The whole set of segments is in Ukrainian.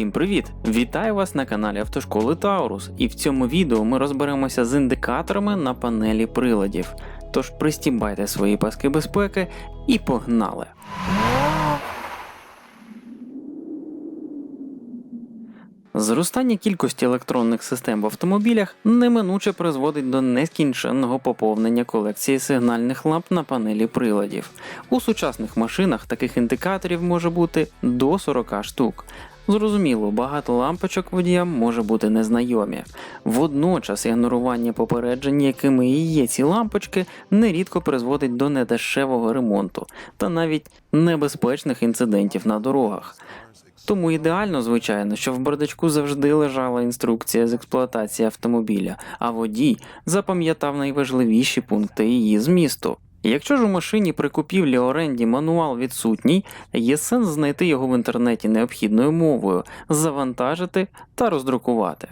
Усім привіт! Вітаю вас на каналі Автошколи Таурус, і в цьому відео ми розберемося з індикаторами на панелі приладів. Тож пристібайте свої паски безпеки і погнали! Зростання кількості електронних систем в автомобілях неминуче призводить до нескінченного поповнення колекції сигнальних ламп на панелі приладів. У сучасних машинах таких індикаторів може бути до 40 штук. Зрозуміло, багато лампочок водіям може бути незнайомі. Водночас ігнорування попереджень, якими і є ці лампочки, нерідко призводить до недешевого ремонту та навіть небезпечних інцидентів на дорогах. Тому ідеально, звичайно, що в бардачку завжди лежала інструкція з експлуатації автомобіля, а водій запам'ятав найважливіші пункти її змісту. Якщо ж у машині при купівлі оренді мануал відсутній, є сенс знайти його в інтернеті необхідною мовою, завантажити та роздрукувати.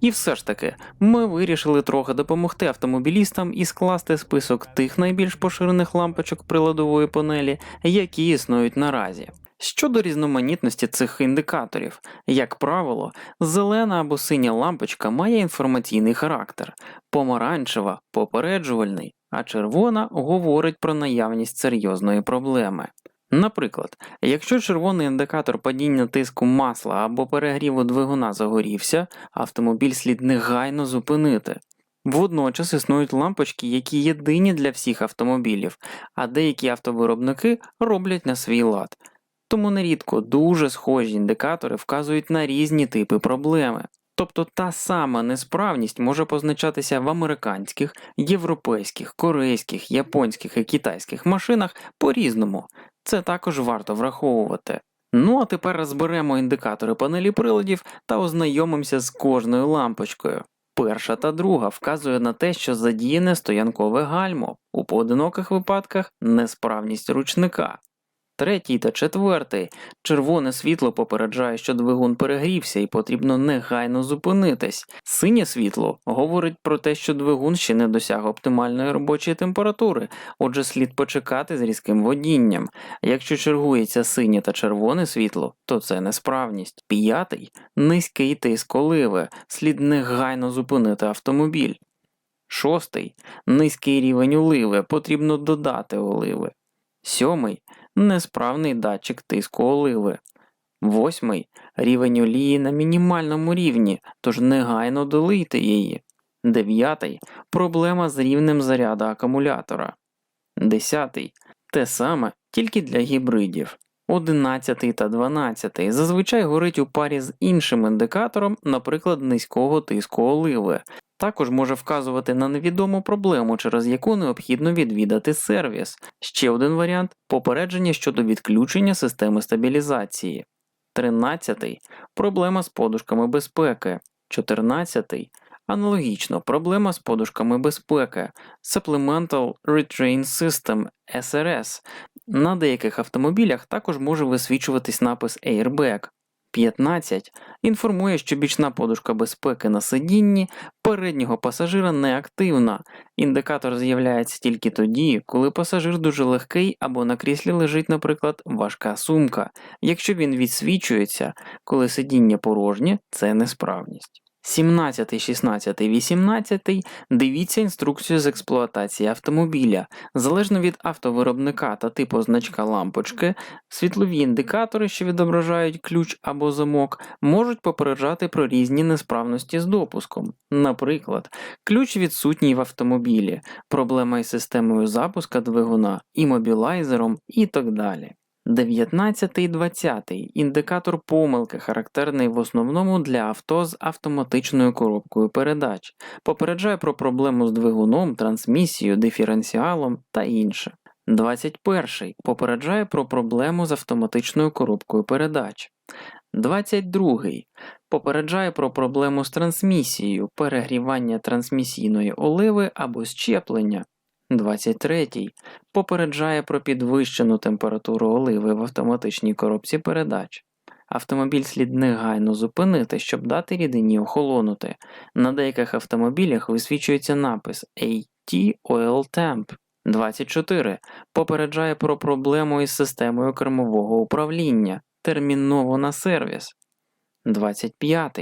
І все ж таки, ми вирішили трохи допомогти автомобілістам і скласти список тих найбільш поширених лампочок приладової панелі, які існують наразі. Щодо різноманітності цих індикаторів, як правило, зелена або синя лампочка має інформаційний характер, помаранчева попереджувальний, а червона говорить про наявність серйозної проблеми. Наприклад, якщо червоний індикатор падіння тиску масла або перегріву двигуна загорівся, автомобіль слід негайно зупинити. Водночас існують лампочки, які єдині для всіх автомобілів, а деякі автовиробники роблять на свій лад. Тому нерідко дуже схожі індикатори вказують на різні типи проблеми. Тобто та сама несправність може позначатися в американських, європейських, корейських, японських і китайських машинах по-різному. Це також варто враховувати. Ну а тепер розберемо індикатори панелі приладів та ознайомимося з кожною лампочкою. Перша та друга вказує на те, що задіяне стоянкове гальмо, у поодиноких випадках несправність ручника. Третій та четвертий червоне світло попереджає, що двигун перегрівся і потрібно негайно зупинитись. Синє світло говорить про те, що двигун ще не досяг оптимальної робочої температури, отже, слід почекати з різким водінням. Якщо чергується синє та червоне світло, то це несправність. П'ятий низький тиск оливи, слід негайно зупинити автомобіль. Шостий низький рівень оливи, потрібно додати оливи. Сьомий несправний датчик тиску оливи. Восьмий рівень олії на мінімальному рівні, тож негайно долийте її. Дев'ятий проблема з рівнем заряду акумулятора. Десятий те саме тільки для гібридів. Одинадцятий та дванадцятий зазвичай горить у парі з іншим індикатором, наприклад, низького тиску оливи. Також може вказувати на невідому проблему, через яку необхідно відвідати сервіс. Ще один варіант попередження щодо відключення системи стабілізації. 13. Проблема з подушками безпеки. 14. Аналогічно, проблема з подушками безпеки. Supplemental Retrain System SRS. На деяких автомобілях також може висвічуватись напис Airbag. 15 інформує, що бічна подушка безпеки на сидінні переднього пасажира неактивна. Індикатор з'являється тільки тоді, коли пасажир дуже легкий або на кріслі лежить, наприклад, важка сумка. Якщо він відсвічується, коли сидіння порожнє, це несправність. 17, 16, 18 дивіться інструкцію з експлуатації автомобіля. Залежно від автовиробника та типу значка лампочки, світлові індикатори, що відображають ключ або замок, можуть попереджати про різні несправності з допуском. Наприклад, ключ відсутній в автомобілі, проблема із системою запуска двигуна, імобілайзером і так далі. 19 і 20 індикатор помилки, характерний в основному для авто з автоматичною коробкою передач, попереджає про проблему з двигуном, трансмісією, диференціалом та інше. 21 попереджає про проблему з автоматичною коробкою передач. 22 попереджає про проблему з трансмісією, перегрівання трансмісійної оливи або щеплення. 23. Попереджає про підвищену температуру оливи в автоматичній коробці передач. Автомобіль слід негайно зупинити, щоб дати рідині охолонути. На деяких автомобілях висвічується напис AT Oil Temp. 24. Попереджає про проблему із системою кермового управління. Терміново на сервіс. 25.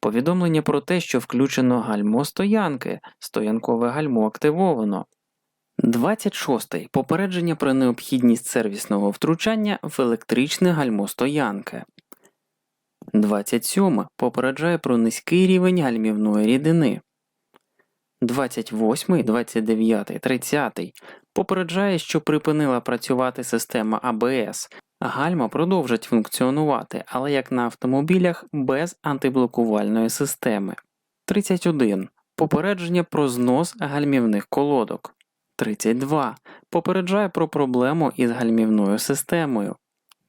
Повідомлення про те, що включено гальмо стоянки, стоянкове гальмо активовано. 26. Попередження про необхідність сервісного втручання в електричне гальмо стоянки. 27. Попереджає про низький рівень гальмівної рідини. 28, 29, 30 попереджає, що припинила працювати система АБС. Гальма продовжить функціонувати, але як на автомобілях без антиблокувальної системи. 31. Попередження про знос гальмівних колодок. 32. Попереджає про проблему із гальмівною системою.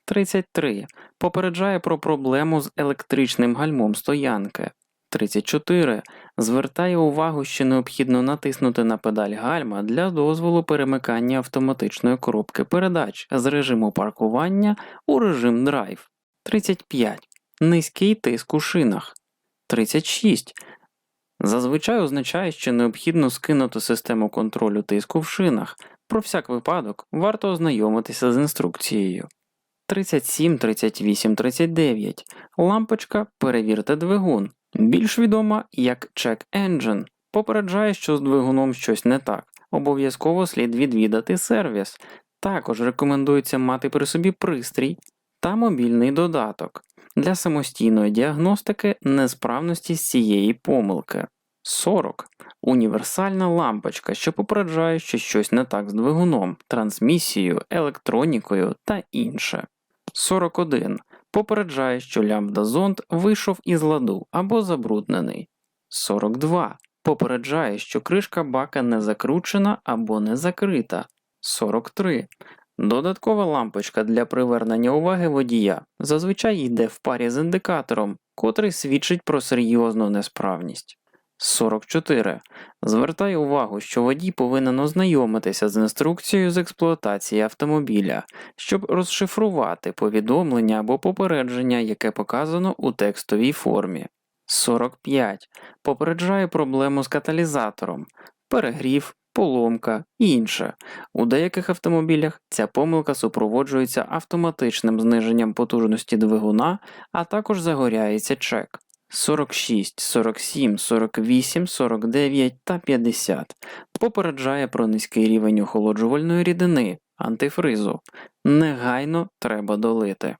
33. Попереджає про проблему з електричним гальмом стоянки. 34. Звертає увагу, що необхідно натиснути на педаль гальма для дозволу перемикання автоматичної коробки передач з режиму паркування у режим драйв. 35. Низький тиск у шинах. 36. Зазвичай означає, що необхідно скинути систему контролю тиску в шинах. Про всяк випадок варто ознайомитися з інструкцією. 37, 38, 39. Лампочка Перевірте двигун. Більш відома як Check Engine. Попереджає, що з двигуном щось не так. Обов'язково слід відвідати сервіс. Також рекомендується мати при собі пристрій та мобільний додаток для самостійної діагностики несправності з цієї помилки. 40. Універсальна лампочка, що попереджає, що щось не так з двигуном, трансмісією, електронікою та інше. 41. Попереджає, що лямбда-зонд вийшов із ладу або забруднений. 42. Попереджає, що кришка бака не закручена або не закрита. 43. Додаткова лампочка для привернення уваги водія зазвичай йде в парі з індикатором, котрий свідчить про серйозну несправність. 44. Звертає увагу, що водій повинен ознайомитися з інструкцією з експлуатації автомобіля, щоб розшифрувати повідомлення або попередження, яке показано у текстовій формі. 45. Попереджає проблему з каталізатором, перегрів, поломка і інше. У деяких автомобілях ця помилка супроводжується автоматичним зниженням потужності двигуна, а також загоряється чек. 46, 47, 48, 49 та 50 попереджає про низький рівень охолоджувальної рідини, антифризу. Негайно треба долити.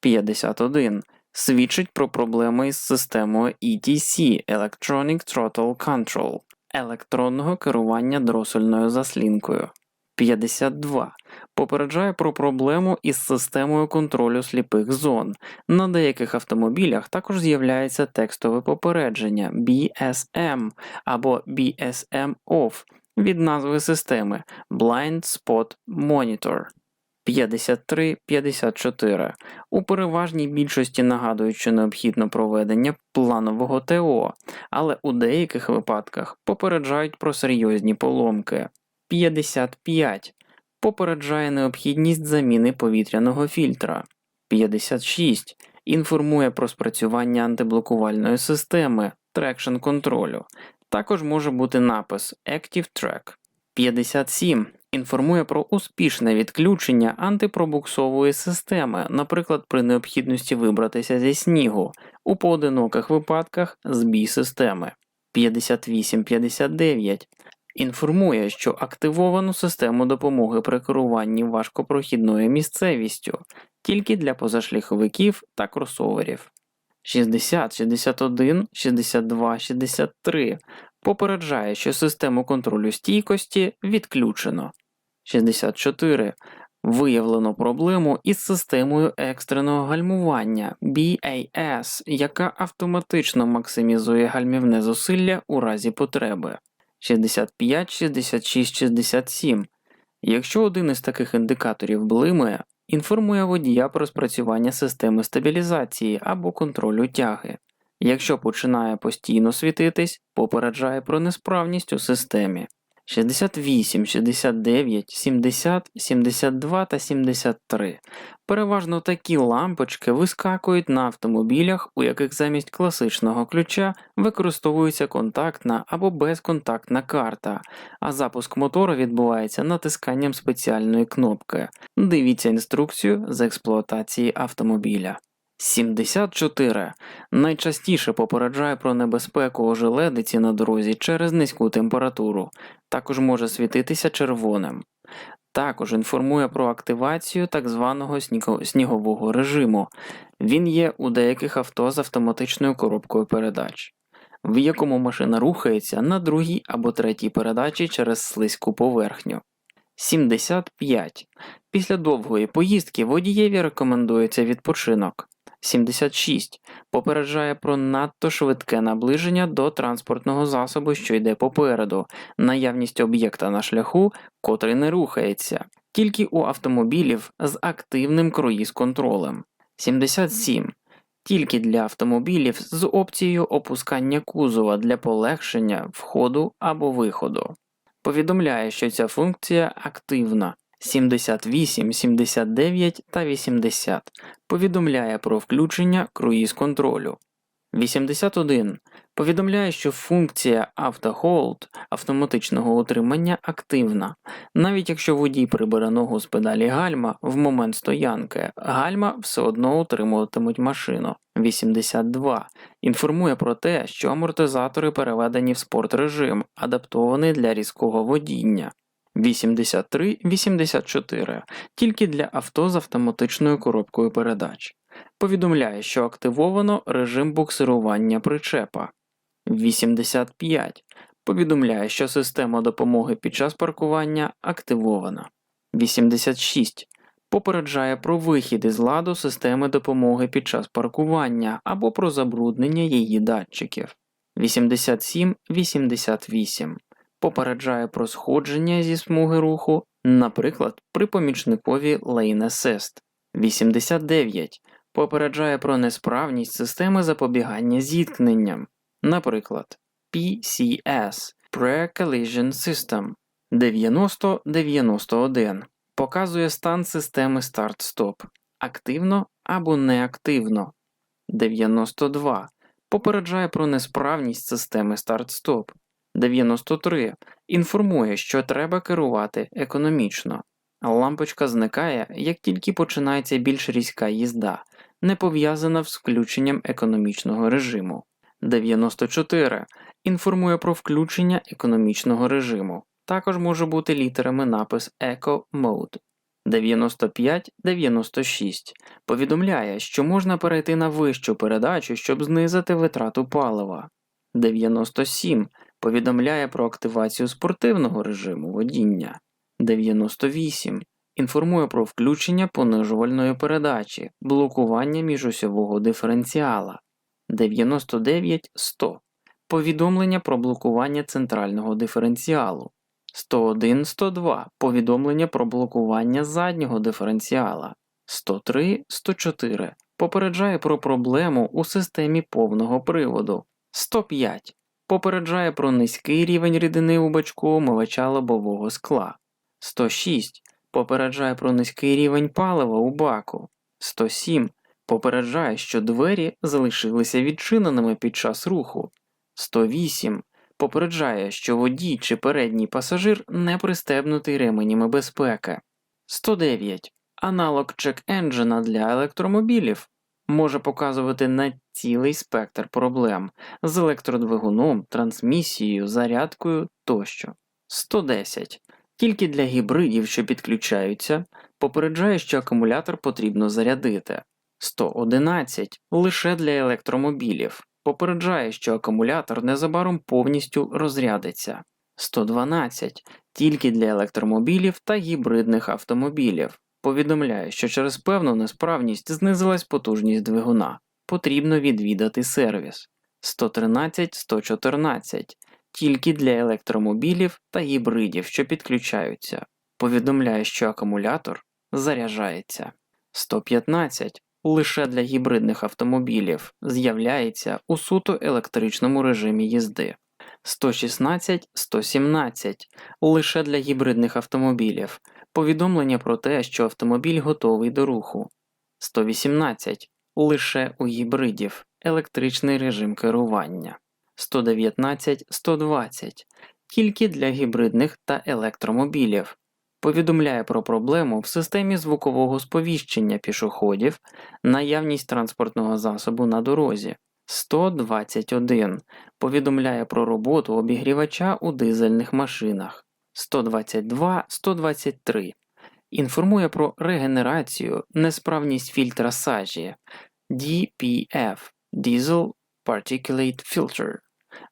51. Свідчить про проблеми із системою ETC Electronic Throttle Control електронного керування дросельною заслінкою. 52. Попереджає про проблему із системою контролю сліпих зон. На деяких автомобілях також з'являється текстове попередження BSM або BSM OFF від назви системи Blind Spot Monitor. 53-54. У переважній більшості нагадують, що необхідно проведення планового ТО, але у деяких випадках попереджають про серйозні поломки. 55. Попереджає необхідність заміни повітряного фільтра. 56. Інформує про спрацювання антиблокувальної системи трекшн контролю. Також може бути напис Active Track. 57. Інформує про успішне відключення антипробуксової системи, наприклад, при необхідності вибратися зі снігу, у поодиноких випадках збій системи. 58-59 інформує, що активовано систему допомоги при керуванні важкопрохідною місцевістю тільки для позашляховиків та кросоверів. 60, 61, 62, 63 попереджає, що систему контролю стійкості відключено. 64. Виявлено проблему із системою екстреного гальмування BAS, яка автоматично максимізує гальмівне зусилля у разі потреби. 65, 66, 67. Якщо один із таких індикаторів блимає, інформує водія про спрацювання системи стабілізації або контролю тяги. Якщо починає постійно світитись, попереджає про несправність у системі. 68, 69, 70, 72 та 73. Переважно такі лампочки вискакують на автомобілях, у яких замість класичного ключа використовується контактна або безконтактна карта, а запуск мотора відбувається натисканням спеціальної кнопки. Дивіться інструкцію з експлуатації автомобіля. 74. Найчастіше попереджає про небезпеку ожеледиці на дорозі через низьку температуру. Також може світитися червоним. Також інформує про активацію так званого снігового режиму. Він є у деяких авто з автоматичною коробкою передач, в якому машина рухається на другій або третій передачі через слизьку поверхню. 75. Після довгої поїздки водієві рекомендується відпочинок. 76. Попереджає про надто швидке наближення до транспортного засобу, що йде попереду, наявність об'єкта на шляху, котрий не рухається, тільки у автомобілів з активним круїз-контролем. 77. Тільки для автомобілів з опцією опускання кузова для полегшення входу або виходу. Повідомляє, що ця функція активна. 78, 79 та 80 повідомляє про включення круїз-контролю. 81. Повідомляє, що функція автоholд автоматичного утримання активна. Навіть якщо водій прибере ногу з педалі гальма в момент стоянки, гальма все одно утримуватимуть машину. 82. Інформує про те, що амортизатори переведені в спорт-режим, адаптований для різкого водіння. 83-84 тільки для авто з автоматичною коробкою передач. Повідомляє, що активовано режим буксирування причепа. 85 повідомляє, що система допомоги під час паркування активована. 86 попереджає про вихід із ладу системи допомоги під час паркування або про забруднення її датчиків. 87-88 попереджає про сходження зі смуги руху, наприклад, при помічникові Lane Assist. 89 попереджає про несправність системи запобігання зіткненням, наприклад, PCS Pre-Collision System 9091 показує стан системи старт-стоп активно або неактивно. 92 попереджає про несправність системи старт-стоп. 93 інформує, що треба керувати економічно. Лампочка зникає, як тільки починається більш різка їзда, не пов'язана з включенням економічного режиму. 94 інформує про включення економічного режиму. Також може бути літерами напис Eco Mode. 95-96 повідомляє, що можна перейти на вищу передачу, щоб знизити витрату палива. 97 повідомляє про активацію спортивного режиму водіння. 98 інформує про включення понижувальної передачі, блокування міжосьового диференціала. 99-100 повідомлення про блокування центрального диференціалу. 101-102 повідомлення про блокування заднього диференціала. 103-104 попереджає про проблему у системі повного приводу. 105 попереджає про низький рівень рідини у бачку омивача лобового скла. 106 попереджає про низький рівень палива у баку. 107 попереджає, що двері залишилися відчиненими під час руху. 108 попереджає, що водій чи передній пасажир не пристебнутий ременями безпеки. 109 аналог чек-енджина для електромобілів може показувати на цілий спектр проблем з електродвигуном, трансмісією, зарядкою тощо. 110 тільки для гібридів, що підключаються, попереджає, що акумулятор потрібно зарядити. 111 лише для електромобілів. Попереджає, що акумулятор незабаром повністю розрядиться. 112 тільки для електромобілів та гібридних автомобілів. Повідомляє, що через певну несправність знизилась потужність двигуна. Потрібно відвідати сервіс. 113-114 тільки для електромобілів та гібридів, що підключаються. Повідомляє, що акумулятор заряджається. 115 лише для гібридних автомобілів з'являється у суто електричному режимі їзди. 116-117 лише для гібридних автомобілів. Повідомлення про те, що автомобіль готовий до руху. 118 лише у гібридів електричний режим керування. 119-120 тільки для гібридних та електромобілів. повідомляє про проблему в системі звукового сповіщення пішоходів, наявність транспортного засобу на дорозі. 121 повідомляє про роботу обігрівача у дизельних машинах. 122 123 інформує про регенерацію, несправність фільтра сажі DPF Diesel Particulate Filter.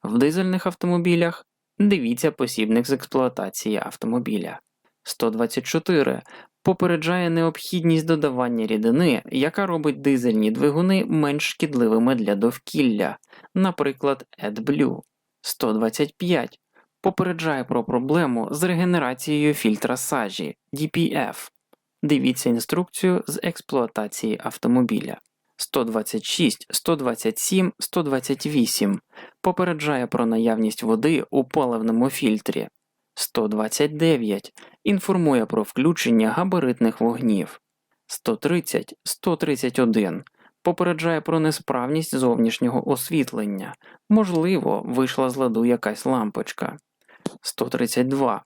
В дизельних автомобілях дивіться посібник з експлуатації автомобіля. 124 попереджає необхідність додавання рідини, яка робить дизельні двигуни менш шкідливими для довкілля, наприклад, AdBlue. 125 попереджає про проблему з регенерацією фільтра сажі DPF. Дивіться інструкцію з експлуатації автомобіля. 126, 127, 128 попереджає про наявність води у паливному фільтрі. 129 інформує про включення габаритних вогнів. 130, 131 попереджає про несправність зовнішнього освітлення. Можливо, вийшла з ладу якась лампочка. 132.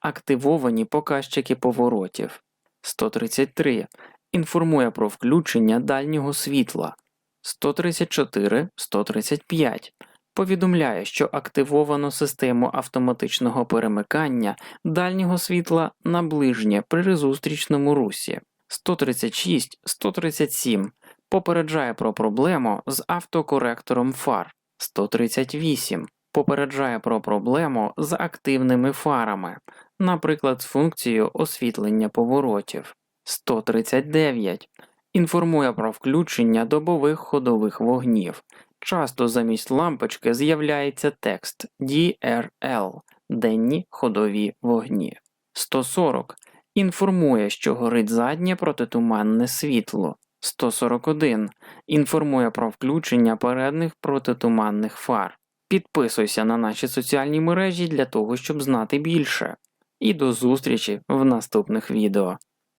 Активовані показчики поворотів. 133. Інформує про включення дальнього світла. 134, 135. Повідомляє, що активовано систему автоматичного перемикання дальнього світла на ближнє при зустрічному русі. 136, 137 попереджає про проблему з автокоректором фар. 138 попереджає про проблему з активними фарами, наприклад, з функцією освітлення поворотів. 139 інформує про включення добових ходових вогнів. Часто замість лампочки з'являється текст DRL денні ходові вогні. 140 інформує, що горить заднє протитуманне світло. 141 інформує про включення передніх протитуманних фар. Підписуйся на наші соціальні мережі для того, щоб знати більше. І до зустрічі в наступних відео.